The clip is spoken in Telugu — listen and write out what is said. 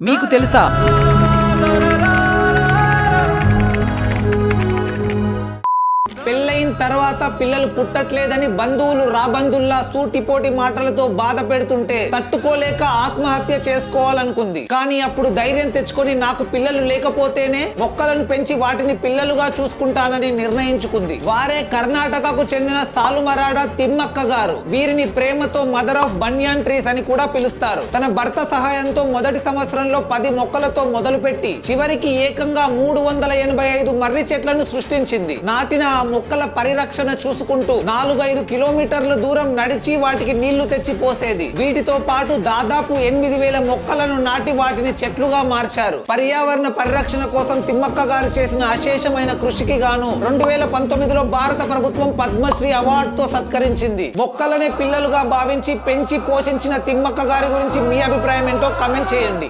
మీకు తెలుసా? పెళ్ళైన తర్వాత పిల్లలు పుట్టట్లేదని బంధువులు రాబంధుల్లా సూటిపోటి మాటలతో బాధ పెడుతుంటే తట్టుకోలేక ఆత్మహత్య చేసుకోవాలనుకుంది. కానీ అప్పుడు ధైర్యం తెచ్చుకొని నాకు పిల్లలు లేకపోతేనే మొక్కలను పెంచి వాటిని పిల్లలుగా చూసుకుంటానని నిర్ణయించుకుంది. వారే కర్ణాటకకు చెందిన సాలుమరాడ తిమ్మక్క గారు. వీరిని ప్రేమతో మదర్ ఆఫ్ బన్యాన్ ట్రీస్ అని కూడా పిలుస్తారు. తన భర్త సహాయంతో మొదటి సంవత్సరంలో పది మొక్కలతో మొదలుపెట్టి చివరికి ఏకంగా మూడు వందల ఎనభై ఐదు మర్రి చెట్లను సృష్టించింది. నాటిన ఆ మొక్కల పరిరక్షణ చూసుకుంటూ నాలుగైదు కిలోమీటర్ల దూరం నడిచి వాటికి నీళ్ళు తెచ్చి పోసేది. వీటితో పాటు దాదాపు ఎనిమిది వేల మొక్కలను నాటి వాటిని చెట్లుగా మార్చారు. పర్యావరణ పరిరక్షణ కోసం తిమ్మక్క గారు చేసిన అశేషమైన కృషికి గాను రెండు వేల పంతొమ్మిదిలో భారత ప్రభుత్వం పద్మశ్రీ అవార్డుతో సత్కరించింది. మొక్కలనే పిల్లలుగా భావించి పెంచి పోషించిన తిమ్మక్క గారి గురించి మీ అభిప్రాయం ఏంటో కమెంట్ చేయండి.